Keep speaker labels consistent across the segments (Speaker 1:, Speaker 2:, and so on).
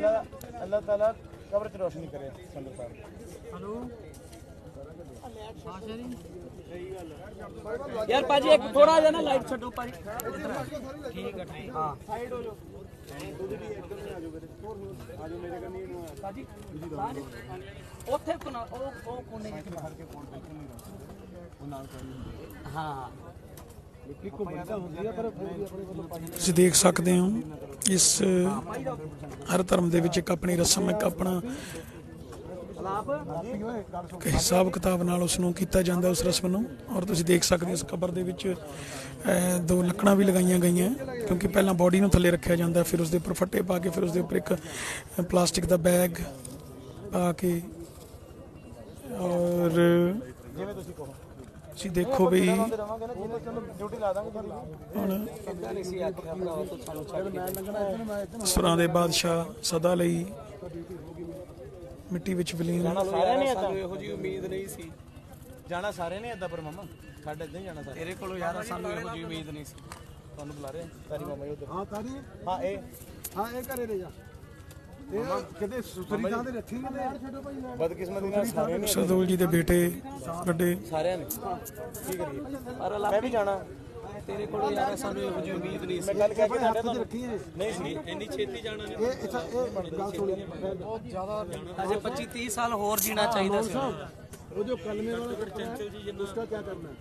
Speaker 1: अल्लाह अल्लाह ताला कब्र च रोशनी करे संदर साहब
Speaker 2: ਹਲੋ ਯਾਰ ਭਾਜੀ ਇੱਕ ਥੋੜਾ ਜਿਹਾ ਨਾ ਲਾਈਟ ਛੱਡੋ ਭਾਜੀ ਠੀਕ ਹੈ ਠੀਕ ਹਾਂ ਸਾਈਡ ਹੋ ਜਾਓ ਭਾਜੀ ਸਾਰੇ ਉੱਥੇ ਕੋਨਾ ਉਹ ਉਹ ਕੋਨੇ ਵਿੱਚ ਬਾਹਰ ਕੇ ਕੋਣ ਹਾਂ
Speaker 3: ਤੁਸੀਂ ਦੇਖ ਸਕਦੇ ਹੋ ਇਸ ਹਰ ਧਰਮ ਦੇ ਵਿੱਚ ਇੱਕ ਆਪਣੀ ਰਸਮ ਇੱਕ ਆਪਣਾ ਇੱਕ ਹਿਸਾਬ ਕਿਤਾਬ ਨਾਲ ਉਸ ਨੂੰ ਕੀਤਾ ਜਾਂਦਾ ਉਸ ਰਸਮ ਨੂੰ। ਔਰ ਤੁਸੀਂ ਦੇਖ ਸਕਦੇ ਹੋ ਇਸ ਕਬਰ ਦੇ ਵਿੱਚ ਦੋ ਲੱਕੜਾਂ ਵੀ ਲਗਾਈਆਂ ਗਈਆਂ ਕਿਉਂਕਿ ਪਹਿਲਾਂ ਬਾਡੀ ਨੂੰ ਥੱਲੇ ਰੱਖਿਆ ਜਾਂਦਾ ਫਿਰ ਉਸ ਦੇ ਉੱਪਰ ਫੱਟੇ ਪਾ ਕੇ ਫਿਰ ਉਸ ਦੇ ਉੱਪਰ ਇੱਕ ਪਲਾਸਟਿਕ ਦਾ ਬੈਗ ਪਾ ਕੇ ਔਰ
Speaker 1: ਜਿਵੇਂ ਤੁਸੀਂ ਕਹੋ।
Speaker 3: ਤੁਸੀਂ ਦੇਖੋ ਵੀ
Speaker 2: ਇਦਾਂ
Speaker 3: ਸੁਰਾਂ ਦੇ ਬਾਦਸ਼ਾਹ ਸਦਾ ਲਈ ਮਿੱਟੀ ਵਿੱਚ ਵਿਲੀਨ
Speaker 1: ਸਾਰਿਆਂ ਨੇ
Speaker 2: ਸਾਨੂੰ ਇਹੋ ਜੀ ਉਮੀਦ ਨਹੀਂ ਸੀ।
Speaker 1: ਜਾਣਾ ਸਾਰੇ ਨੇ ਏਦਾਂ ਪਰ ਮਾਮਾ? ਸਾਡੇ ਇਦਾਂ ਹੀ ਜਾਣਾ ਸਾਰੇ
Speaker 2: ਤੇਰੇ ਕੋਲੋਂ ਯਾਰ ਸਾਨੂੰ ਇਹੋ ਜੀ ਉਮੀਦ ਨਹੀਂ ਸੀ।
Speaker 1: ਤੁਹਾਨੂੰ ਬੁਲਾ ਰਹੇ। ਤਾਰੀ ਮਾਮਾ ਜੀ ਉਧਰ।
Speaker 4: ਹਾਂ ਤਾਰੀ।
Speaker 1: ਹਾਂ ਇਹ।
Speaker 4: ਹਾਂ ਇਹ ਘਰੇ ਲੈ ਜਾ। ਕਿਤੇ ਸੁਥਰੀ ਥਾਂ ਤੇ ਰੱਖੀ ਕਿਤੇ
Speaker 1: ਬਦਕਿਸਮਤੀ ਨਾਲ ਸਾਰੇ ਨੇ
Speaker 3: ਸਰਦੂਲ ਜੀ ਦੇ ਬੇਟੇ ਵੱਡੇ।
Speaker 1: ਸਾਰਿਆਂ ਨੇ। ਕੀ ਕਰੀਏ
Speaker 2: ਪਰ
Speaker 1: ਮੈਂ ਵੀ ਜਾਣਾ।
Speaker 2: ਤੇਰੇ ਕੋਲ ਯਾਰ ਸਾਨੂੰ ਇਹੋ ਜਿਹੀ ਉਮੀਦ ਨਹੀਂ
Speaker 1: ਸੀ। ਮੈਂ ਗੱਲ ਕਰਕੇ ਸਾਡੇ ਤੋਂ
Speaker 4: ਰੱਖੀ ਹੈ।
Speaker 1: ਨਹੀਂ ਨਹੀਂ
Speaker 2: ਇੰਨੀ ਛੇਤੀ ਜਾਣਾ ਨਹੀਂ।
Speaker 4: ਇਹ ਇੱਥੇ ਇਹ ਗੱਲ ਸੁਣੀ। ਬਹੁਤ ਜ਼ਿਆਦਾ
Speaker 2: ਅਜੇ 25 30 ਸਾਲ ਹੋਰ ਜੀਣਾ ਚਾਹੀਦਾ ਸੀ।
Speaker 4: ਉਹ ਜੋ ਕਲਮੇ ਵਾਲਾ ਚੰਚਲ ਜੀ ਜਿੰਨਾ ਉਸਦਾ ਕੀ ਕਰਨਾ ਹੈ?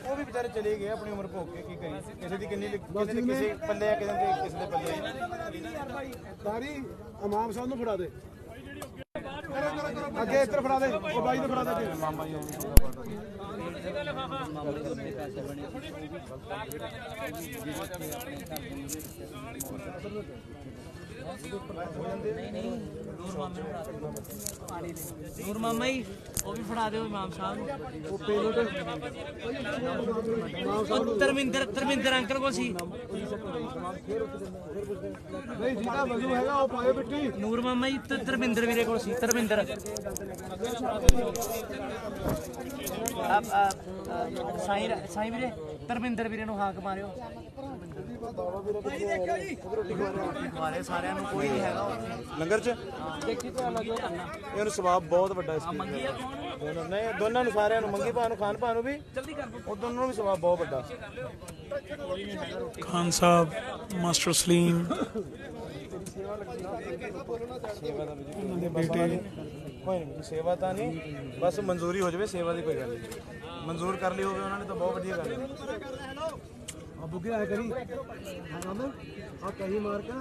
Speaker 1: ਉਹ ਵੀ ਵਿਚਾਰੇ ਚਲੇ ਗਏ ਆਪਣੀ ਉਮਰ ਭੋਗ ਕੇ ਕੀ ਕਰੀਏ ਕਿਸੇ ਦੀ ਕਿੰਨੀ ਕਿਸੇ ਦੇ ਕਿਸੇ ਪੱਲੇ ਆ ਕਿਸੇ ਦੇ ਕਿਸੇ ਦੇ ਪੱਲੇ।
Speaker 4: ਤਾਰੀ ਇਮਾਮ ਸਾਹਿਬ ਨੂੰ ਫੜਾ ਦੇ ਅੱਗੇ ਇੱਧਰ ਫੜਾ ਦੇ ਉਹ ਬਾਈ ਨੂੰ ਫੜਾ ਦੇ।
Speaker 1: ਮਾਮਾ ਜੀ
Speaker 2: ਨੂਰ ਮਾਮਾ ਜੀ ਉਹ ਵੀ ਫੜਾ ਦਿਓ ਇਮਾਮ ਸਾਹਿਬ। ਨੂੰ
Speaker 4: ਉਹ ਪੇਮੈਂਟ
Speaker 2: ਉਹ ਧਰਮਿੰਦਰ ਧਰਮਿੰਦਰ ਅੰਕਲ ਕੋਲ ਸੀ।
Speaker 4: ਨਹੀਂ ਜਿਹਦਾ ਵਜ਼ੂ ਹੈਗਾ ਉਹ ਪਾਏ ਬਿੱਟੀ।
Speaker 2: ਨੂਰ ਮਾਮਾ ਜੀ ਤੇ ਧਰਮਿੰਦਰ ਵੀਰੇ ਕੋਲ ਸੀ ਆਪ ਸਾਈਂ ਸਾਈਂ ਵੀਰੇ ਧਰਮਿੰਦਰ ਵੀਰੇ ਨੂੰ ਹਾਕ ਮਾਰਿਓ। ਮਾਰੇ ਸਾਰਿਆਂ ਨੂੰ ਕੋਈ ਨਹੀਂ ਹੈਗਾ ਉੱਥੇ।
Speaker 1: ਲੰਗਰ ਚ
Speaker 2: ਦੇਖੀ ਤੇ
Speaker 1: ਇਹਨੂੰ ਸਵਾਬ ਬਹੁਤ ਵੱਡਾ ਇਸ ਚੀਜ਼ ਦਾ।
Speaker 2: ਮੰਗੀ ਆ ਕੌਣ
Speaker 1: ਦੋਨੋਂ ਨਹੀਂ ਦੋਨਾਂ ਨੂੰ ਸਾਰਿਆਂ ਨੂੰ ਮੰਗੀ ਭਾ ਨੂੰ ਖਾਨ ਭਾ ਨੂੰ ਵੀ
Speaker 2: ਜਲਦੀ ਕਰ ਦੋ
Speaker 1: ਉਹ ਦੋਨੋਂ ਨੂੰ ਵੀ ਸਵਾਬ ਬਹੁਤ ਵੱਡਾ
Speaker 3: ਖਾਨ ਸਾਹਿਬ ਮਾਸਟਰ ਸਲੀਮ ਉਹਨਾਂ ਦੇ ਬੇਟੇ
Speaker 1: ਕੋਈ ਨਹੀਂ ਸੇਵਾ ਤਾਂ ਨਹੀਂ ਬਸ ਮਨਜ਼ੂਰੀ ਹੋ ਜਾਵੇ ਸੇਵਾ ਦੀ ਕੋਈ ਗੱਲ ਨਹੀਂ ਮਨਜ਼ੂਰ ਕਰ ਲਈ ਹੋਵੇ ਉਹਨਾਂ ਨੇ ਤਾਂ ਬਹੁਤ ਵਧੀਆ ਗੱਲ ਹੈ
Speaker 4: ਆ ਬੁੱਗੇ ਆਇਆ ਕਰੀ। ਹਾਂ ਆ ਕਹੀ ਮਾਰ ਕੇ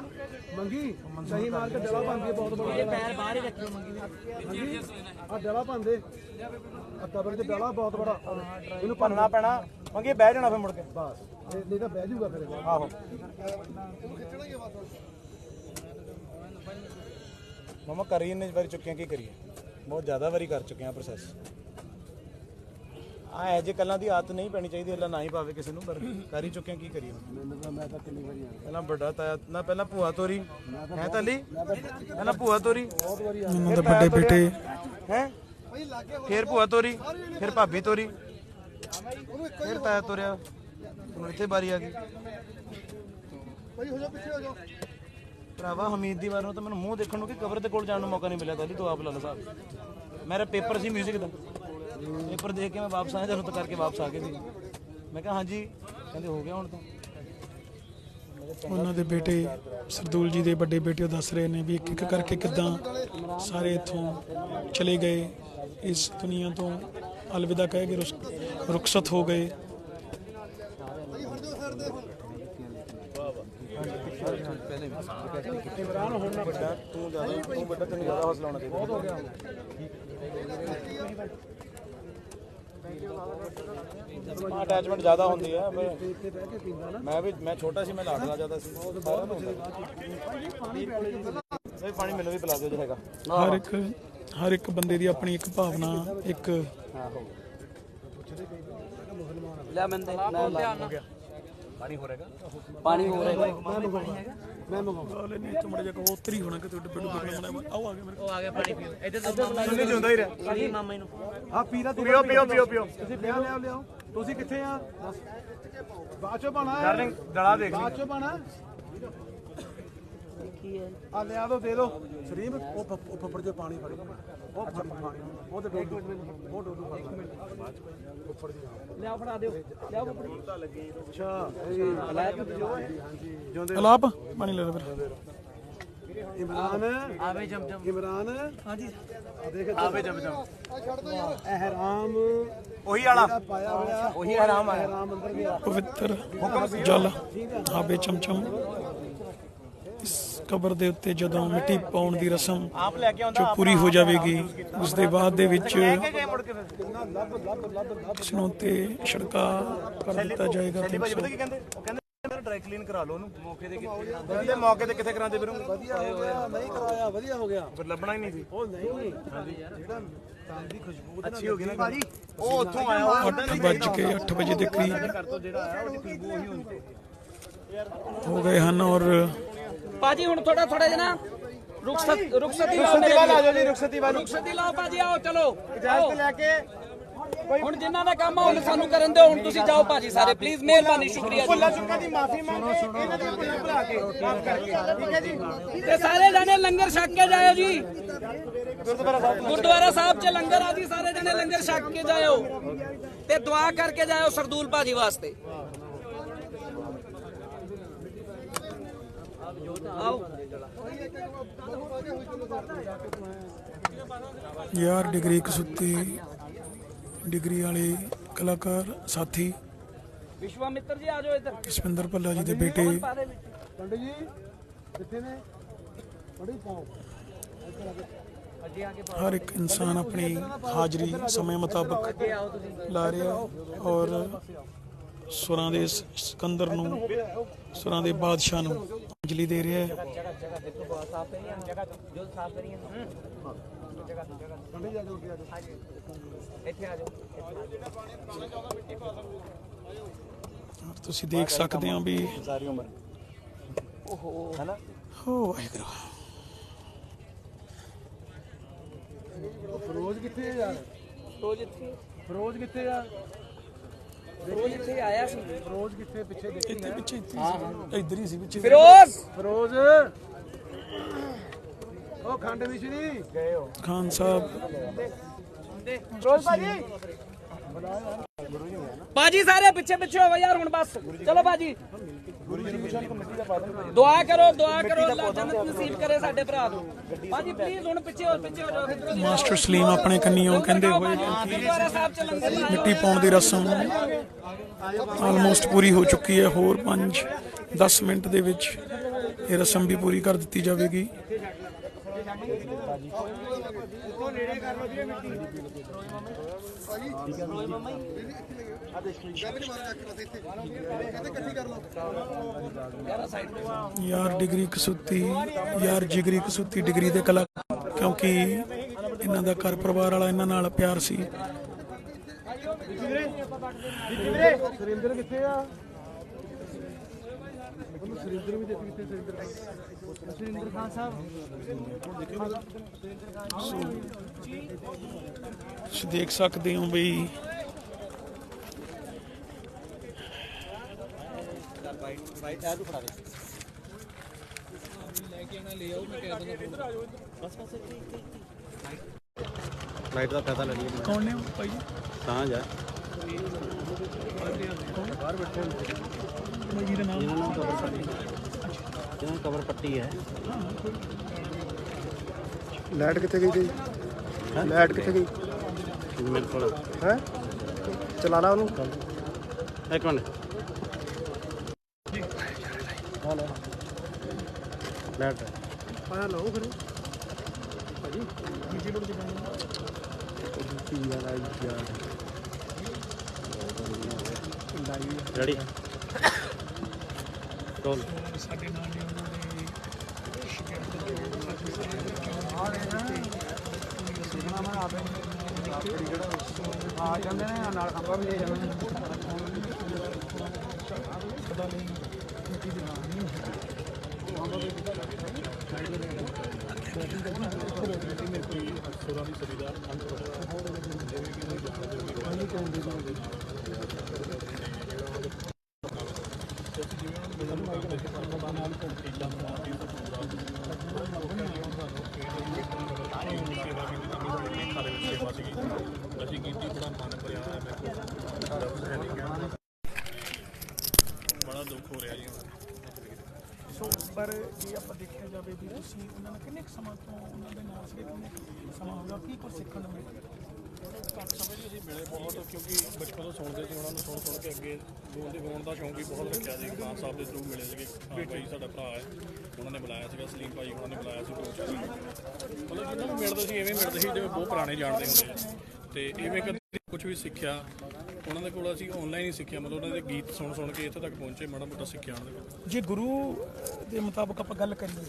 Speaker 4: ਮੰਗੀ ਸਹੀ ਮਾਰ ਕੇ ਡਲਾ ਪਾਉਂਦੀ ਹੈ ਬਹੁਤ ਬੜਾ
Speaker 2: ਇਹ ਪੈਰ ਬਾਹਰ ਹੀ ਰੱਖਿਓ ਮੰਗੀ ਦੇ
Speaker 4: ਹਾਂਜੀ ਆ ਡਲਾ ਪਾਉਂਦੇ ਆ ਕਬਰ ਤੇ ਡਲਾ ਬਹੁਤ ਬੜਾ।
Speaker 1: ਇਹਨੂੰ ਭੰਨਣਾ ਪੈਣਾ। ਮੰਗੀ ਬਹਿ ਜਾਣਾ ਫਿਰ ਮੁੜ ਕੇ।
Speaker 4: ਬਸ ਇਹ ਨਹੀਂ ਤਾਂ ਬਹਿ ਜਾਊਗਾ ਫਿਰ।
Speaker 1: ਆਹੋ। ਮਮਾ ਕਰੀ ਇੰਨੇ ਵਾਰੀ ਚੁੱਕੇ ਆ ਕੀ ਕਰੀਏ? ਬਹੁਤ ਜ਼ਿਆਦਾ ਵਾਰੀ ਕਰ ਚੁੱਕੇ ਆ ਪ੍ਰੋਸੈਸ ਆ ਇਹ ਜੇ ਕੱਲਾਂ ਦੀ ਆਦਤ ਨਹੀਂ ਪੈਣੀ ਚਾਹੀਦੀ ਅੱਲਾ ਨਾ ਹੀ ਪਾਵੇ ਕਿਸੇ ਨੂੰ ਪਰ ਕਰ ਹੀ ਚੁੱਕੇ ਆ ਕੀ ਕਰੀਏ
Speaker 4: ਮੈਨੂੰ ਤਾਂ ਮੈਂ ਤਾਂ ਕਿੰਨੀ ਵਾਰੀ ਆਇਆ
Speaker 1: ਪਹਿਲਾਂ ਵੱਡਾ ਤਾਇਆ ਨਾ ਪਹਿਲਾਂ ਭੂਆ ਤੋਰੀ। ਹੈ ਤਲੀ? ਪਹਿਲਾਂ ਭੂਆ ਤੋਰੀ।
Speaker 4: ਬਹੁਤ ਵਾਰੀ ਆਇਆ
Speaker 3: ਉਹਨਾਂ ਦੇ ਵੱਡੇ ਬੇਟੇ।
Speaker 1: ਹੈ? ਫਿਰ ਭੂਆ ਤੋਰੀ ਫਿਰ ਭਾਬੀ ਤੋਰੀ। ਫਿਰ ਤਾਇਆ ਤੋਰਿਆ। ਹੁਣ ਇੱਥੇ ਬਾਰੀ ਆ ਗਈ।
Speaker 4: ਭਾਈ ਹੋ ਜਾ ਪਿੱਛੇ ਹੋ ਜਾ
Speaker 1: ਭਰਾਵਾ ਹਮੀਦ ਦੀ ਵਾਰੋਂ ਤਾਂ ਮੈਨੂੰ ਮੂੰਹ ਦੇਖਣ ਨੂੰ ਕਿ ਕਬਰ ਦੇ ਕੋਲ ਜਾਣ ਨੂੰ ਮੌਕਾ ਨਹੀਂ ਮਿਲਿਆ ਤਾਲੀ ਤੂੰ ਆਪ ਲਾ ਲਾ ਸਾਹਿਬ ਮੇਰਾ ਪੇਪਰ ਸੀ 뮤직 ਦਾ। ਪੇਪਰ ਦੇਖ ਕੇ ਮੈਂ ਵਾਪਸ ਆਇਆ ਜਦੋਂ ਤੱਕ ਕਰਕੇ ਵਾਪਸ ਆ ਗਏ ਸੀ। ਮੈਂ ਕਿਹਾ, ਹਾਂਜੀ। ਕਹਿੰਦੇ, ਹੋ ਗਿਆ ਹੁਣ ਤਾਂ।
Speaker 3: ਉਹਨਾਂ ਦੇ ਬੇਟੇ, ਸਰਦੂਲ ਜੀ ਦੇ ਵੱਡੇ ਬੇਟੇ ਉਹ ਦੱਸ ਰਹੇ ਨੇ ਵੀ ਇੱਕ ਇੱਕ ਕਰਕੇ ਕਿਦਾਂ ਸਾਰੇ ਇੱਥੋਂ ਚਲੇ ਗਏ। ਇਸ ਦੁਨੀਆ ਤੋਂ ਅਲਵਿਦਾ ਕਹਿ ਕੇ ਰੁਖਸਤ ਹੋ ਗਏ।
Speaker 1: ਇਮਰਾਨ ਹੁਣ ਨਾ ਵੱਡਾ ਤੂੰ ਜ਼ਿਆਦਾ ਤੂੰ ਵੱਡਾ ਤੈਨੂੰ ਜ਼ਿਆਦਾ ਹੌਸਲਾ ਹੋਣਾ ਚਾਹੀਦਾ ਬਹੁਤ ਹੋ ਗਿਆ ਅਟੈਚਮੈਂਟ ਜ਼ਿਆਦਾ ਹੁੰਦੀ ਹੈ ਮੈਂ ਵੀ ਮੈਂ ਛੋਟਾ ਸੀ ਮੈਂ ਲਾਡਲਾ ਜ਼ਿਆਦਾ ਸੀ। ਸਹੀ ਪਾਣੀ ਮੈਨੂੰ ਵੀ ਪਿਲਾ ਦਿਓ ਜੇ ਹੈਗਾ।
Speaker 3: ਹਰ ਇੱਕ ਹਰ ਇੱਕ ਬੰਦੇ ਦੀ ਆਪਣੀ ਇੱਕ ਭਾਵਨਾ ਇੱਕ
Speaker 2: ਲੈ ਲੈ ਲਾ ਹੋ ਗਿਆ ਪਾਣੀ ਹੋ ਰਿਹਾ ਪਾਣੀ ਹੋ ਰਿਹਾ
Speaker 4: ਮੈਂ ਮੰਗਾਉਂਦਾ
Speaker 3: ਵਾਲੇ ਨੇ ਚਮੜੇ ਜਿਹਾ ਕੋ ਉਤਰੀ ਹੋਣਾ ਕਿ ਤੁਹਾਡੇ ਬੇਟੂ ਬੇਟੂ ਬਣਾਇਆ ਆਓ ਆ ਗਿਆ ਮੇਰੇ
Speaker 2: ਉਹ ਆ ਗਿਆ ਪਾਣੀ ਪੀਓ। ਇੱਧਰ ਤੋਂ ਮਾਮਾ
Speaker 1: ਨਹੀਂ ਜਿਉਂਦਾ ਹੀ ਰਿਹਾ।
Speaker 2: ਜੀ ਮਾਮਾ ਜੀ ਨੂੰ।
Speaker 4: ਆ ਪੀਰਾ ਤੂੰ
Speaker 1: ਪੀਓ ਪੀਓ ਪੀਓ ਪੀਓ।
Speaker 4: ਤੁਸੀਂ ਲਿਆ ਲਿਆ ਲਿਆਓ। ਤੁਸੀਂ ਕਿੱਥੇ ਆ? ਬਾਅਦ ਚੋਂ ਪਾਣਾ
Speaker 1: ਡਾਰਲਿੰਗ ਡਲਾ ਦੇਖ ਲਈ।
Speaker 4: ਬਾਅਦ ਚੋਂ ਪਾਣਾ
Speaker 2: ਕੀ ਹੈ?
Speaker 4: ਆ ਲਿਆ ਦੋ ਦੇ ਦੋ। ਸਰੀਮ ਉਹ ਫ- ਉਹ ਫੱਫੜ ਜੇ ਪਾਣੀ ਫੜ। ਉਹ ਫੜ ਪਾਣੀ। ਉਹ ਤੇ ਡੋਲੂ ਉਹ ਡੋਲੂ ਫੜ। ਫੱਫੜ ਜੀ
Speaker 2: ਲਿਆਓ ਫੜਾ ਦਿਓ। ਲਿਆਓ ਬੱਬੜੀ
Speaker 4: ਅੱਛਾ ਇਹ ਲੈ ਹਾਂਜੀ ਜਿਉਂਦੇ
Speaker 3: ਅਲਾਪ ਪਾਣੀ ਲੈ ਲੈ ਫਿਰ।
Speaker 4: ਇਮਰਾਨ
Speaker 2: ਆਵੇ ਜਮ ਜਮ।
Speaker 4: ਇਮਰਾਨ। ਹਾਂਜੀ। ਦੇਖ ਆਵੇ ਜਮ ਜਮ। ਛੱਡ ਦੋ ਯਾਰ। ehram
Speaker 1: ਉਹੀ ਵਾਲਾ।
Speaker 4: ਪਾਇਆ ਹੋਇਆ।
Speaker 1: ਉਹੀ ਆਰਾਮ ਆਇਆ।
Speaker 4: ਅੰਦਰ ਗਿਆ
Speaker 3: ਪਵਿੱਤਰ ਜਲ। ਆਬੇ ਚਮਚਮ। ਕਬਰ ਦੇ ਉੱਤੇ ਜਦੋਂ ਮਿੱਟੀ ਪਾਉਣ ਦੀ ਰਸਮ ਜੋ ਪੂਰੀ ਹੋ ਜਾਵੇਗੀ ਉਸ ਦੇ ਬਾਅਦ ਦੇ ਵਿੱਚ ਇਸ ਨੂੰ ਤੇ ਛਿੜਕਾ ਕਰ ਦਿੱਤਾ ਜਾਏਗਾ
Speaker 1: ਡਰਾਈ ਕਲੀਨ ਕਰਾ ਲਓ ਉਹਨੂੰ ਮੌਕੇ ਤੇ ਕਿੱਥੇ ਮੌਕੇ ਤੇ ਕਿੱਥੇ ਕਰਾਉਂਦੇ ਫਿਰ। ਉਹਨੂੰ?
Speaker 4: ਵਧੀਆ ਹੋ ਗਿਆ ਨਹੀਂ ਕਰਾਇਆ ਵਧੀਆ ਹੋ ਗਿਆ।
Speaker 1: ਫਿਰ ਲੱਭਣਾ ਹੀ ਨਹੀਂ ਸੀ।
Speaker 4: ਉਹ ਨਹੀਂ ਜਿਹੜਾ ਤਾਂ ਦੀ ਖੁਸ਼ਬੂ
Speaker 1: ਅੱਛੀ ਹੋ ਗਈ ਨਾ ਭਾਜੀ। ਉਹ ਉੱਥੋਂ ਆਇਆ ਉਹ
Speaker 3: 8 ਵੱਜ ਕੇ 8 ਵਜੇ ਦੇ ਕਰੀਬ
Speaker 1: ਜਿਹੜਾ
Speaker 3: ਹੋ ਗਏ ਹਨ ਔਰ
Speaker 2: ਪਾਜੀ ਹੁਣ ਥੋੜਾ ਥੋੜਾ ਜਿਹਾ ਨਾ ਰੁਖਸਤ ਰੁਖਸਤੀ ਲਾਓ
Speaker 1: ਆ ਜਾਓ ਜੀ ਰੁਖਸਤੀ ਵਾਲੀ।
Speaker 2: ਰੁਖਸਤੀ ਲਾਓ ਪਾਜੀ ਆਓ ਚਲੋ।
Speaker 1: ਇਜਾਜ਼ਤ ਲੈ ਕੇ
Speaker 2: ਹੁਣ ਜਿਨ੍ਹਾਂ ਦਾ ਕੰਮ ਆ ਹੁਣ ਸਾਨੂੰ ਕਰਨ ਦਿਓ। ਹੁਣ ਤੁਸੀਂ ਜਾਓ ਪਾਜੀ ਸਾਰੇ। ਪਲੀਜ਼ ਮਿਹਰਬਾਨੀ ਸ਼ੁਕਰੀਆ ਜੀ।
Speaker 1: ਭੁੱਲਾ ਚੁੱਕਾ ਦੀ ਮਾਫੀ ਮੰਗੇ ਇਹਨਾਂ ਦੇ ਭੁੱਲਾ ਭੁਲਾ ਕੇ ਮਾਫ ਕਰਕੇ। ਠੀਕ ਹੈ ਜੀ?
Speaker 2: ਤੇ ਸਾਰੇ ਜਣੇ ਲੰਗਰ ਛਕ ਕੇ ਜਾਇਓ ਜੀ।
Speaker 1: ਗੁਰਦੁਆਰਾ ਸਾਹਿਬ
Speaker 2: 'ਚ ਲੰਗਰ। ਆ ਜੀ ਸਾਰੇ ਜਣੇ ਲੰਗਰ ਛਕ ਕੇ ਜਾਇਓ। ਤੇ ਦੁਆ ਕਰਕੇ ਜਾਇਓ ਸਰਦੂਲ ਪਾਜੀ ਵਾਸਤੇ।
Speaker 3: ਯਾਰ ਡਿਗਰੀ ਕਸੁੱਤੀ ਡਿਗਰੀ ਵਾਲੇ ਕਲਾਕਾਰ ਸਾਥੀ।
Speaker 2: ਵਿਸ਼ਵਾਮਿੱਤਰ ਜੀ ਆ ਜਾਓ ਇੱਧਰ।
Speaker 3: ਜਸਵਿੰਦਰ ਭੱਲਾ ਜੀ ਦੇ ਬੇਟੇ।
Speaker 4: ਪੰਡਿਤ ਜੀ ਕਿੱਥੇ ਨੇ? ਬੜੀ ਪਾਓ।
Speaker 3: ਹਰ ਇੱਕ ਇਨਸਾਨ ਆਪਣੀ ਹਾਜ਼ਰੀ ਸਮੇਂ ਮੁਤਾਬਕ ਲਾ ਰਿਹਾ ਔਰ ਸੁਰਾਂ ਦੇ ਸਿਕੰਦਰ ਨੂੰ ਸੁਰਾਂ ਦੇ ਬਾਦਸ਼ਾਹ ਨੂੰ ਅੰਜਲੀ ਦੇ ਰਿਹਾ ਹੈ। ਤੁਸੀਂ ਦੇਖ ਸਕਦੇ ਹੋ ਵੀ
Speaker 1: ਸਾਰੀ ਉਮਰ ਹੈਨਾ
Speaker 3: ਹੋ ਵਾਹਿਗੁਰੂ।
Speaker 4: ਫਰੋਜ਼ ਕਿੱਥੇ ਯਾਰ?
Speaker 2: ਰੋਜ਼ ਇੱਥੇ
Speaker 4: ਫਰੋਜ਼ ਕਿੱਥੇ ਆ?
Speaker 2: ਰੋਜ਼ ਇੱਥੇ ਆਇਆ ਸੀ।
Speaker 4: ਫਰੋਜ਼ ਕਿੱਥੇ ਪਿੱਛੇ ਦੇਖੀ
Speaker 3: ਇੱਥੇ ਪਿੱਛੇ ਇੱਥੇ ਸੀ। ਇੱਧਰ ਹੀ ਸੀ ਪਿੱਛੇ।
Speaker 2: ਫਿਰੋਜ਼!
Speaker 4: ਫਰੋਜ਼! ਉਹ ਖੰਡ ਮਿਸ਼ਰੀ ਗਏ ਹੋ।
Speaker 3: ਖਾਨ ਸਾਹਿਬ।
Speaker 1: ਰੋਜ਼ ਭਾਜੀ!
Speaker 2: ਬਾਜੀ ਸਾਰੇ ਪਿੱਛੇ ਪਿੱਛੇ ਹੋਵੇ ਯਾਰ ਹੁਣ ਬਸ। ਚਲੋ ਬਾਜੀ ਦੁਆ ਕਰੋ ਦੁਆ ਕਰੋ ਅੱਲਾਹ ਜੰਨਤ ਨਸੀਬ ਕਰੇ ਸਾਡੇ ਭਰਾ ਨੂੰ। ਬਾਜੀ ਪਲੀਜ਼ ਹੁਣ ਪਿੱਛੇ ਹੋ ਪਿੱਛੇ ਹੋ ਜਾਓ
Speaker 3: ਮਾਸਟਰ ਸਲੀਮ ਆਪਣੇ ਕੰਨੀਓਂ ਕਹਿੰਦੇ ਹੋਏ। ਮਿੱਟੀ ਪਾਉਣ ਦੀ ਰਸਮ ਆਲਮੋਸਟ ਪੂਰੀ ਹੋ ਚੁੱਕੀ ਹੈ। ਹੋਰ 5 10 ਮਿੰਟ ਦੇ ਵਿੱਚ ਇਹ ਰਸਮ ਵੀ ਪੂਰੀ ਕਰ ਦਿੱਤੀ ਜਾਵੇਗੀ। ਯਾਰ ਡਿਗਰੀ ਕਸੂਤੀ, ਯਾਰ ਜਿਗਰੀ ਕਸੂਤੀ ਡਿਗਰੀ ਦੇ ਕਲਾ ਕਿਉਂਕਿ ਇਹਨਾਂ ਦਾ ਘਰ ਪਰਿਵਾਰ ਵਾਲਾ ਇਹਨਾਂ ਨਾਲ ਪਿਆਰ ਸੀ।
Speaker 4: ਸੁਰਿੰਦਰ ਕਿੱਥੇ ਆ ਉਹਨੂੰ ਸੁਰਿੰਦਰ ਵੀ ਦੇਖ ਕਿੱਥੇ ਸੁਰਿੰਦਰ ਸੁਰਿੰਦਰ ਖਾਨ ਸਾਹਿਬ।
Speaker 3: ਤੁਸੀਂ ਦੇਖ ਸਕਦੇ ਹੋ ਬਈ
Speaker 5: ਫਲਾਈਟ ਦਾ ਫਾਇਦਾ ਲੈ ਲਈਏ
Speaker 3: ਕੌਣ ਨੇ ਭਾਈ
Speaker 5: ਤਾਂ ਜਾ।
Speaker 3: ਜੀ ਦੇ ਨਾਮ।
Speaker 5: ਨੂੰ ਕਵਰ ਪੱਟੀ ਹੈ।
Speaker 4: ਲਾਈਟ ਕਿੱਥੇ ਗਈ ਤੇਰੀ? ਲਾਈਟ ਕਿੱਥੇ ਗਈ?
Speaker 5: ਮੇਰੇ ਕੋਲ।
Speaker 4: ਹੈ? ਚਲਾ ਲਾ ਉਹਨੂੰ।
Speaker 5: ਇੱਕ ਮਿੰਟ। ਲੈਟ
Speaker 4: ਆਇਆ ਲਓ ਫਿਰ।
Speaker 5: ਰੈਡੀ ਡੋਲਰ
Speaker 3: ਸਾਡੇ ਨਾਲ ਨੇ ਉਹਨਾਂ ਨੇ ਸ਼ਿਕਾਇਤ ਕੀਤੀ ਸਾਡੇ ਸਾਰੇ ਸੁਣਾ ਮੈਂ ਆਪੇ ਆਪਣੀ ਜਿਹੜਾ
Speaker 4: ਆ ਜਾਂਦੇ ਨੇ ਨਾਲ ਖੰਭਾ ਵੀ ਲੈ ਜਾਂਦੇ ਨੇ
Speaker 6: ਪਤਾ ਨਹੀਂ ਕੀ ਦਿਨ ਨਹੀਂ ਉਹਨਾਂ ਦੇ ਸਾਈਡ ਦੇ ਮੇਰੇ ਕੋਈ
Speaker 3: ਅਸਰਾਂ ਦੀ ਸੁਵਿਧਾ ਅੰਦਰ ਹੋਵੇ ਜਿਵੇਂ ਕਿ ਜਾਣਦੇ ਹੋ ਤੁਸੀਂ ਉਹਨਾਂ ਨੇ ਕਿੰਨੇ ਕੁ ਸਮਾਂ ਤੋਂ ਉਹਨਾਂ ਦੇ ਨਾਲ ਸੀ ਕਿੰਨੇ ਕੁ ਸਮਾਂ ਹੋ ਗਿਆ, ਕੀ ਕੁਝ ਸਿੱਖਣ ਨੂੰ ਮਿਲਿਆ?
Speaker 6: ਘੱਟ ਸਮੇਂ 'ਚ ਅਸੀਂ ਮਿਲੇ ਬਹੁਤ, ਕਿਉਂਕਿ ਬਚਪਨ ਤੋਂ ਸੁਣਦੇ ਸੀ, ਉਹਨਾਂ ਨੂੰ ਸੁਣ ਸੁਣ ਕੇ ਅੱਗੇ ਗਾਉਣ ਦੇ ਗਾਉਣ ਦਾ ਸ਼ੌਂਕ ਵੀ ਬਹੁਤ ਰੱਖਿਆ ਸੀ, ਖਾਨ ਸਾਹਿਬ ਦੇ ਥਰੂ ਮਿਲੇ ਸੀਗੇ, ਹਾਂ ਭਾਈ ਸਾਡਾ ਭਰਾ ਹੈ, ਉਹਨਾਂ ਨੇ ਬੁਲਾਇਆ ਸੀਗਾ, ਸਲੀਮ ਭਾਈ ਉਹਨਾਂ ਨੇ ਬੁਲਾਇਆ ਸੀ, ਦੋ ਚਾਰ ਮਤਲਬ ਜਿੰਨਾ ਵੀ ਮਿਲਦੇ ਸੀ, ਐਵੇਂ ਮਿਲਦੇ ਸੀ, ਜਿਵੇਂ ਬਹੁਤ ਪੁਰਾਣੇ ਜਾਣਦੇ ਹੁੰਦੇ ਆ। ਤੇ ਇਵੇਂ ਕਦੇ ਕੁਝ ਵੀ ਸਿੱਖਿਆ ਉਹਨਾਂ ਦੇ ਕੋਲ ਅਸੀਂ ਆਨਲਾਈਨ ਹੀ ਸਿੱਖਿਆ ਮਤਲਬ ਉਹਨਾਂ ਦੇ ਗੀਤ ਸੁਣ ਸੁਣ ਕੇ ਇੱਥੇ ਤੱਕ ਪਹੁੰਚੇ ਮਾੜਾ ਮੋਟਾ ਸਿੱਖਿਆ ਉਹਨਾਂ ਦੇ ਕੋਲ।
Speaker 3: ਜੇ ਗੁਰੂ ਦੇ ਮੁਤਾਬਕ ਆਪਾਂ ਗੱਲ ਕਰੀਏ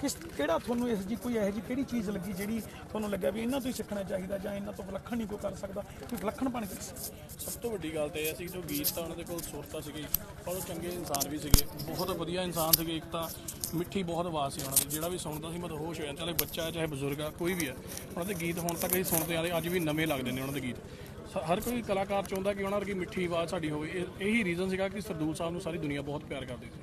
Speaker 3: ਕਿਸ ਕਿਹੜਾ ਤੁਹਾਨੂੰ ਇਸ ਜੀ ਕੋਈ ਇਹੋ ਜੀ ਕਿਹੜੀ ਚੀਜ਼ ਲੱਗੀ ਜਿਹੜੀ ਤੁਹਾਨੂੰ ਲੱਗਿਆ ਵੀ ਇਹਨਾਂ ਤੋਂ ਹੀ ਸਿੱਖਣਾ ਚਾਹੀਦਾ ਜਾਂ ਇਹਨਾਂ ਤੋਂ ਵਿਲੱਖਣ ਨਹੀਂ ਕੋਈ ਕਰ ਸਕਦਾ ਕੋਈ ਵਿਲੱਖਣ ਬਣ ਕੇ
Speaker 6: ਸਭ ਤੋਂ ਵੱਡੀ ਗੱਲ ਤੇ ਇਹ ਸੀ ਜੋ ਗੀਤ ਤਾਂ ਉਹਨਾਂ ਦੇ ਕੋਲ ਸੁਰਤਾ ਸੀਗੀ ਪਰ ਉਹ ਚੰਗੇ ਇਨਸਾਨ ਵੀ ਸੀਗੇ ਬਹੁਤ ਵਧੀਆ ਇਨਸਾਨ ਸੀਗੇ ਇੱਕ ਤਾਂ ਮਿੱਠੀ ਬਹੁਤ ਆਵਾਜ਼ ਸੀ ਉਹਨਾਂ ਦੀ ਜਿਹੜਾ ਵੀ ਸੁਣਦਾ ਸੀ ਮਦਹੋਸ਼ ਹੋ ਜਾਂਦਾ ਚਾਹੇ ਬੱਚਾ ਚਾਹੇ ਬਜ਼ੁਰਗ ਆ ਕੋਈ ਵੀ ਹੈ ਉਹਨਾਂ ਦੇ ਗੀਤ ਹੁਣ ਤੱਕ ਅਸੀਂ ਸੁਣਦੇ ਆਲੇ ਅੱਜ ਵੀ ਨਵੇਂ ਲੱਗਦੇ ਨੇ ਉਹਨਾਂ ਦੇ ਗੀਤ। ਹਰ ਕੋਈ ਕਲਾਕਾਰ ਚਾਹੁੰਦਾ ਕਿ ਉਹਨਾਂ ਵਰਗੀ ਮਿੱਠੀ ਆਵਾਜ਼ ਸਾਡੀ ਹੋਵੇ। ਇਹ- ਇਹੀ ਰੀਜ਼ਨ ਸੀਗਾ ਕਿ ਸਰਦੂਲ ਸਾਹਿਬ ਨੂੰ ਸਾਰੀ ਦੁਨੀਆ ਬਹੁਤ ਪਿਆਰ ਕਰਦੀ ਸੀ।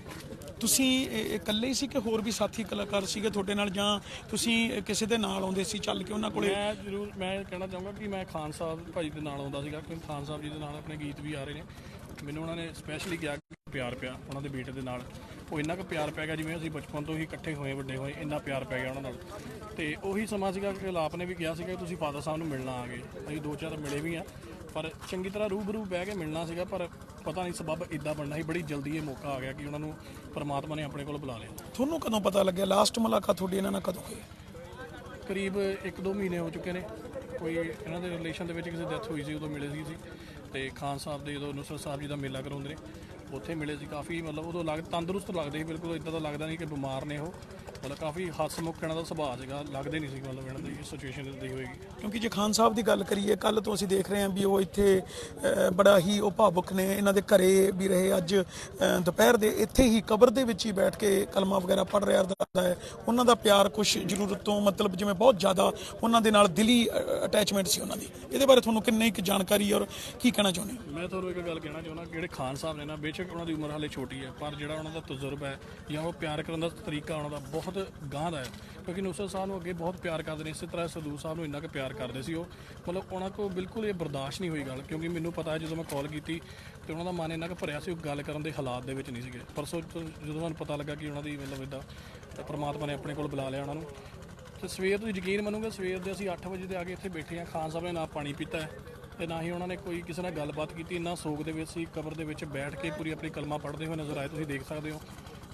Speaker 3: ਤੁਸੀਂ ਇਕੱਲੇ ਹੀ ਸੀ ਕਿ ਹੋਰ ਵੀ ਸਾਥੀ ਕਲਾਕਾਰ ਸੀਗੇ ਤੁਹਾਡੇ ਨਾਲ ਜਾਂ ਤੁਸੀਂ ਕਿਸੇ ਦੇ ਨਾਲ ਆਉਂਦੇ ਸੀ ਚੱਲ ਕੇ ਉਹਨਾਂ ਕੋਲੇ?
Speaker 6: ਮੈਂ ਜ਼ਰੂਰ ਮੈਂ ਕਹਿਣਾ ਚਾਹੂੰਗਾ ਕਿ ਮੈਂ ਖਾਨ ਸਾਹਿਬ ਭਾਈ ਦੇ ਨਾਲ ਆਉਂਦਾ ਸੀਗਾ ਕਿਉਂਕਿ ਖਾਨ ਸਾਹਿਬ ਜੀ ਦੇ ਨਾਲ ਆਪਣੇ ਗੀਤ ਵੀ ਆ ਰਹੇ ਨੇ। ਮੈਨੂੰ ਉਹਨਾਂ ਨੇ ਸਪੈਸ਼ਲੀ ਕਿਹਾ ਕਿ ਪਿਆਰ ਪਿਆ ਉਹਨਾਂ ਦੇ ਬੇਟੇ ਦੇ ਨਾਲ। ਉਹ ਇੰਨਾ ਕੁ ਪਿਆਰ ਪੈ ਗਿਆ ਜਿਵੇਂ ਅਸੀਂ ਬਚਪਨ ਤੋਂ ਹੀ ਇਕੱਠੇ ਹੋਏ ਵੱਡੇ ਹੋਏ ਇੰਨਾ ਪਿਆਰ ਪੈ ਗਿਆ ਉਹਨਾਂ ਨਾਲ। ਤੇ ਉਹੀ ਸਮਾਂ ਸੀਗਾ ਕਿ ਲਾਪ ਨੇ ਵੀ ਕਿਹਾ ਸੀਗਾ ਕਿ ਤੁਸੀਂ ਫਾਦਰ ਸਾਹਿਬ ਨੂੰ ਮਿਲਣਾ ਆ ਗਏ ਅਸੀਂ ਦੋ ਚਾਰ ਮਿਲੇ ਵੀ ਆ ਪਰ ਚੰਗੀ ਤਰ੍ਹਾਂ ਰੂਬਰੂ ਬਹਿ ਕੇ ਮਿਲਣਾ ਸੀਗਾ ਪਰ ਪਤਾ ਨਹੀਂ ਸਬਬ ਇਦਾਂ ਬਣਨਾ ਸੀ ਬੜੀ ਜਲਦੀ ਇਹ ਮੌਕਾ ਆ ਗਿਆ ਕਿ ਉਹਨਾਂ ਨੂੰ ਪਰਮਾਤਮਾ ਨੇ ਆਪਣੇ ਕੋਲ ਬੁਲਾ ਲਿਆ।
Speaker 3: ਤੁਹਾਨੂੰ ਕਦੋਂ ਪਤਾ ਲੱਗਿਆ? ਲਾਸਟ ਮੁਲਾਕਾਤ ਤੁਹਾਡੀ ਇਹਨਾਂ ਨਾਲ ਕਦੋਂ ਹੋਈ?
Speaker 6: ਕਰੀਬ 1-2 ਮਹੀਨੇ ਹੋ ਚੁੱਕੇ ਨੇ। ਕੋਈ ਇਹਨਾਂ ਦੇ ਰਿਲੇਸ਼ਨ ਦੇ ਵਿੱਚ ਕਿਸੇ ਡੈਥ ਹੋਈ ਸੀ ਉਦੋਂ ਮਿਲੇ ਸੀ ਤੇ ਖਾਨ ਸਾਹਿਬ ਦੇ ਜਦੋਂ ਨੁਸਰਤ ਸਾਹਿਬ ਜੀ ਦਾ ਮੇਲਾ ਕਰਾਉਂਦੇ ਨੇ ਉੱਥੇ ਮਿਲੇ ਸੀ ਕਾਫੀ ਮਤਲਬ ਉਦੋਂ ਲੱਗ ਤੰਦਰੁਸਤ ਲੱਗਦੇ ਸੀ ਬਿਲਕੁਲ ਇਦਾਂ ਦਾ ਲੱਗਦਾ ਨਹੀਂ ਕਿ ਬਿਮਾਰ ਨੇ ਉਹ। ਮਤਲਬ ਕਾਫੀ ਹੱਸਮੁਖ ਇਹਨਾਂ ਦਾ ਸੁਭਾਅ ਸੀਗਾ ਲੱਗਦੇ ਨਹੀਂ ਸੀ ਮਤਲਬ ਇਹਨਾਂ ਦੀ ਸਿਚੁਏਸ਼ਨ ਇਦਾਂ ਹੋਏਗੀ
Speaker 3: ਕਿਉਂਕਿ ਜੇ ਖਾਨ ਸਾਹਿਬ ਦੀ ਗੱਲ ਕਰੀਏ ਕੱਲ ਤੋਂ ਅਸੀਂ ਦੇਖ ਰਹੇ ਹਾਂ ਵੀ ਉਹ ਇੱਥੇ ਬੜਾ ਹੀ ਉਹ ਭਾਵੁਕ ਨੇ। ਇਹਨਾਂ ਦੇ ਘਰੇ ਵੀ ਰਹੇ ਅੱਜ ਦੁਪਹਿਰ ਦੇ। ਇੱਥੇ ਹੀ ਕਬਰ ਦੇ ਵਿੱਚ ਹੀ ਬੈਠ ਕੇ ਕਲਮਾ ਵਗੈਰਾ ਪੜ ਰਿਹਾ ਅਰਦਾਸ ਹੈ। ਉਹਨਾਂ ਦਾ ਪਿਆਰ ਕੁਝ ਜ਼ਰੂਰਤ ਤੋਂ ਮਤਲਬ ਜਿਵੇਂ ਬਹੁਤ ਜ਼ਿਆਦਾ ਉਹਨਾਂ ਦੇ ਨਾਲ ਦਿਲੀ ਅਟੈਚਮੈਂਟ ਸੀ ਉਹਨਾਂ ਦੀ। ਇਹਦੇ ਬਾਰੇ ਤੁਹਾਨੂੰ ਕਿੰਨੀ ਕੁ ਜਾਣਕਾਰੀ ਔਰ ਕੀ ਕਹਿਣਾ ਚਾਹੁੰਦੇ
Speaker 6: ਮੈਂ ਤੁਹਾਨੂੰ ਇੱਕ ਗੱਲ ਕਹਿਣਾ ਚਾਹੁੰਦਾ ਜਿਹੜੇ ਖਾਨ ਸਾਹਿਬ ਨੇ ਨਾ ਬੇਸ਼ੱਕ ਉਹਨਾਂ ਦੀ ਉਮਰ ਹਾਲੇ ਛੋਟੀ ਹੈ, ਪਰ ਜਿਹੜਾ ਉਹਨਾਂ ਦਾ ਤਜਰਬਾ ਹੈ ਜਾਂ ਉਹ ਪਿਆਰ ਕਰਨ ਦਾ ਤਰੀਕਾ ਉਹਨਾਂ ਦਾ ਬਹੁਤ ਗਾਂਹ ਦਾ ਹੈ। ਕਿਉਂਕਿ ਨੁਸਰਤ ਸਾਹਿਬ ਨੂੰ ਅੱਗੇ ਬਹੁਤ ਪਿਆਰ ਕਰਦੇ ਨੇ, ਇਸੇ ਤਰ੍ਹਾਂ ਸਦੂਰ ਸਾਹਿਬ ਨੂੰ ਇੰਨਾ ਕੁ ਪਿਆਰ ਕਰਦੇ ਸੀ ਉਹ। ਮਤਲਬ ਉਹਨਾਂ ਕੋਲ ਬਿਲਕੁਲ ਇਹ ਬਰਦਾਸ਼ਤ ਨਹੀਂ ਹੋਈ ਗੱਲ, ਕਿਉਂਕਿ ਮੈਨੂੰ ਪਤਾ ਹੈ ਜਦੋਂ ਮੈਂ ਕਾਲ ਕੀਤੀ ਤੇ ਉਹਨਾਂ ਦਾ ਮਨ ਇੰਨਾ ਕੁ ਭਰਿਆ ਸੀ, ਉਹ ਗੱਲ ਕਰਨ ਦੇ ਹਾਲਾਤ ਦੇ ਵਿੱਚ ਨਹੀਂ ਸੀਗੇ। ਪਰਸੋਂ ਜਦੋਂ ਮੈਨੂੰ ਪਤਾ ਲੱਗਾ ਕਿ ਉਹਨਾਂ ਦੀ ਮਤਲਬ ਇਦਾਂ ਪਰਮਾਤਮਾ ਨੇ ਆਪਣੇ ਕੋਲ ਬੁਲਾ ਲਿਆ ਉਹਨਾਂ ਨੂੰ। ਤੇ ਸਵੇਰ ਤੋਂ ਯਕੀਨ ਮੰਨੋਗੇ, ਸਵੇਰ ਦੇ ਅਸੀਂ 8 ਵਜੇ ਦੇ ਆ ਕੇ ਇੱਥੇ ਬੈਠੇ ਆ ਖਾਨ ਸਾਹਿਬ ਨੇ ਨਾ ਪਾਣੀ ਪੀਤਾ ਹੈ। ਤੇ ਨਾ ਹੀ ਉਹਨਾਂ ਨੇ ਕੋਈ ਕਿਸੇ ਨਾਲ ਗੱਲਬਾਤ ਕੀਤੀ, ਇੰਨਾ ਸੋਗ ਦੇ ਵਿੱਚ ਸੀ, ਕਬਰ ਦੇ ਵਿੱਚ ਬੈਠ ਕੇ ਪੂਰੀ ਆਪਣੀ ਕਲਮਾ ਪੜ੍ਹਦੇ ਹੋਏ ਨਜ਼ਰ ਆਏ, ਤੁਸੀਂ ਦੇਖ ਸਕਦੇ ਹੋ।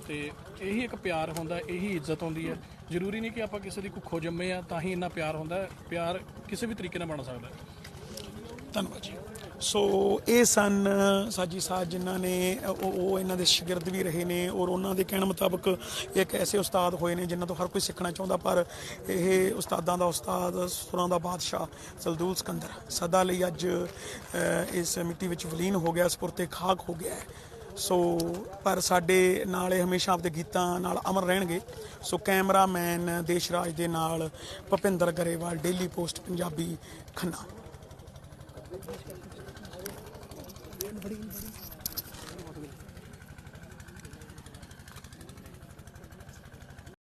Speaker 6: ਤੇ ਇਹੀ ਇੱਕ ਪਿਆਰ ਹੁੰਦਾ, ਇਹੀ ਇੱਜ਼ਤ ਹੁੰਦੀ ਹੈ। ਜ਼ਰੂਰੀ ਨਹੀਂ ਕਿ ਆਪਾਂ ਕਿਸੇ ਦੀ ਕੁੱਖੋਂ ਜੰਮੇ ਆ, ਤਾਂ ਹੀ ਇੰਨਾ ਪਿਆਰ ਹੁੰਦਾ, ਪਿਆਰ ਕਿਸੇ ਵੀ ਤਰੀਕੇ ਨਾਲ ਬਣ ਸਕਦਾ।
Speaker 3: ਧੰਨਵਾਦ ਜੀ। ਸੋ ਇਹ ਸਨ, ਸਾਜੀ ਸਾਹਿਬ ਜਿਨ੍ਹਾਂ ਨੇ, ਉਹ ਇਹਨਾਂ ਦੇ ਸ਼ਾਗਿਰਦ ਵੀ ਰਹੇ ਨੇ ਔਰ ਉਹਨਾਂ ਦੇ ਕਹਿਣ ਮੁਤਾਬਕ ਇੱਕ ਐਸੇ ਉਸਤਾਦ ਹੋਏ ਨੇ ਜਿਨ੍ਹਾਂ ਤੋਂ ਹਰ ਕੋਈ ਸਿੱਖਣਾ ਚਾਹੁੰਦਾ, ਪਰ ਇਹ ਉਸਤਾਦਾਂ ਦਾ ਉਸਤਾਦ ਸੁਰਾਂ ਦਾ ਬਾਦਸ਼ਾਹ ਸਲਦੂਲ ਸਕੰਦਰ। ਸਦਾ ਲਈ ਅੱਜ ਇਸ ਮਿੱਟੀ ਵਿੱਚ ਵਿਲੀਨ ਹੋ ਗਿਆ ਸਪੁਰਤੇ ਖਾਕ ਹੋ ਗਿਆ ਸੋ, ਪਰ ਸਾਡੇ ਨਾਲ ਇਹ ਹਮੇਸ਼ਾ ਆਪਦੇ ਗੀਤਾਂ ਨਾਲ ਅਮਰ ਰਹਿਣਗੇ। ਸੋ ਕੈਮਰਾਮੈਨ ਦੇਸ਼ਰਾਜ ਦੇ ਨਾਲ Bhupinder Grewal, daily post, Punjabi Khanna. brinde.